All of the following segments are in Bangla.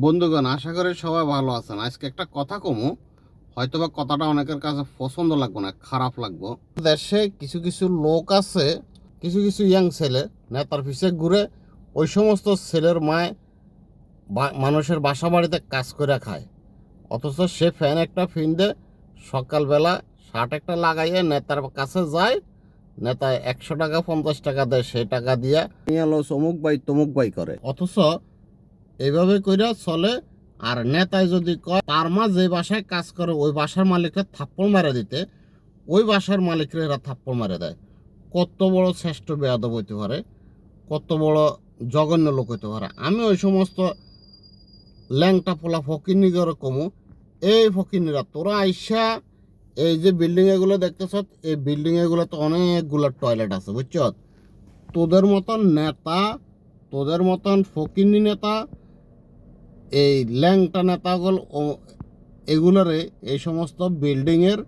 বন্ধুগণ, আশা করি সবাই ভালো আছেন। আজকে একটা কথা কমু। হয়তোবা কথাটা অনেকের কাছে পছন্দ লাগবো না, খারাপ লাগবো। দেশে কিছু কিছু লোক আছে, কিছু কিছু ইয়াং ছেলে, নেতার পিছে ঘুরে ওই সমস্ত ছেলের মায় মানুষের বাসা বাড়িতে কাজ করে খায়। অথচ সে ফ্যান একটা ফিন্দে সকালবেলা শার্ট একটা লাগাইয়ে নেতার কাছে যায় নেতা একশো টাকা, পঞ্চাশ টাকা দেয় সে টাকা দিয়ে নিয়ে অমুক বাই, তমুক বাই করে। অথচ এইভাবে কইরা চলে। আর নেতায় যদি কয়, তার মা যে বাসায় কাজ করে, ওই বাসার মালিকরা থাপ্পড় মেরে দিতে। ওই বাসার মালিকরা এরা থাপ্পড় মেরে দেয়। কত বড় শ্রেষ্ঠ বেয়াদব হইতে পারে, কত বড় জঘন্য লোক হইতে পারে। আমি ওই সমস্ত ল্যাংটা পোলা ফকিরনি করে কমু। এই ফকিরনিরা তোরা আইসা এই যে বিল্ডিং এগুলো দেখতেছ, এই বিল্ডিং এগুলো তো অনেকগুলো টয়লেট আছে, বুঝছ? তোদের মতন নেতা, তোদের মতন ফকিরনি নেতা এই ল্যাংটা ও- এগুলোরে এই সমস্ত বিল্ডিংয়ের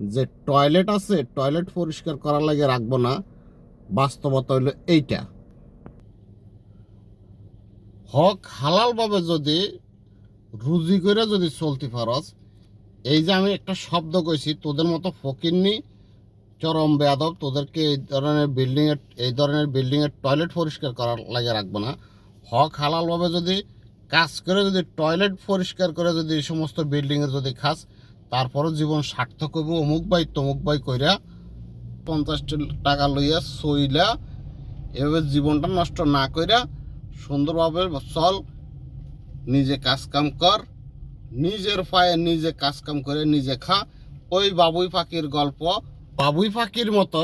যে টয়লেট আছে, টয়লেট পরিষ্কার করার লাগে রাখব না। বাস্তবতা হইল এইটা। হক হালালভাবে যদি রুজি করে যদি চলতে পারস এই যে আমি একটা শব্দ কইছি, তোদের মতো ফকিরনি চরম বেয়াদব, তোদেরকে এই ধরনের বিল্ডিংয়ের, এই ধরনের বিল্ডিংয়ের টয়লেট পরিষ্কার করার লাগে রাখব না। হক হালালভাবে যদি কাজ করে যদি টয়লেট পরিষ্কার করে যদি এই সমস্ত বিল্ডিংয়ে যদি খাস তারপরও জীবন সার্থক হইব, অমুক বাই তমুক বাই কইরা পঞ্চাশ টাকা লইয়া সইলা, এভাবে জীবনটা নষ্ট না কইরা সুন্দরভাবে চল, নিজে কাজ কাম কর, নিজের পায়ে নিজে কাজ কাম করে নিজে খা। ওই বাবুই পাখির গল্প, বাবুই পাখির মতো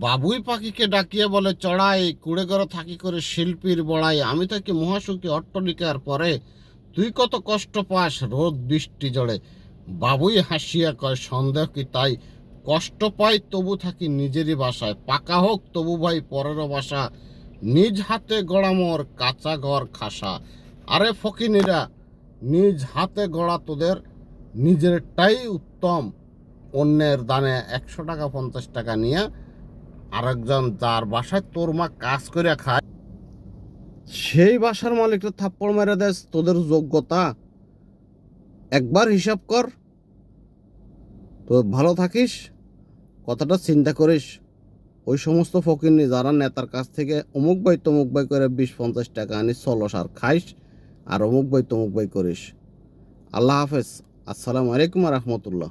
বাবুই পাখিকে ডাকিয়ে বলে, চড়াই কুড়ে ঘরে থাকি করে শিল্পীর বড়াই। আমি থাকি মহাসুখী অট্টলিকার পরে। তুই কত কষ্ট পাস রোদ বৃষ্টি জড়ে বাবুই হাসিয়া কয়, সন্দেহ কি তাই? কষ্ট পাই তবু থাকি নিজেরই বাসায়। পাকা হোক তবু ভাই পরেরও বাসা। নিজ হাতে গড়া মোর কাঁচা ঘর খাসা। আরে ফকিনীরা, নিজ হাতে গড়া তোদের নিজেরটাই উত্তম। অন্যের দানে একশো টাকা, পঞ্চাশ টাকা নিয়ে আরেকজন যার বাসায় তোর মা কাজ করে খায়। সেই বাসার মালিকটা থাপ্পড় মেরে দেয়, তোদের যোগ্যতা? একবার হিসাব কর। তো ভালো থাকিস, কথাটা চিন্তা করিস। ওই সমস্ত ফকিরনি যারা নেতার কাছ থেকে অমুক বাই তমুক বাই করে বিশ পঞ্চাশ টাকা আনিস চলস আর খাইস, আর অমুক বাই তমুক বাই করিস। আল্লাহ হাফেজ। আসসালামু আলাইকুম রহমতুল্লাহ।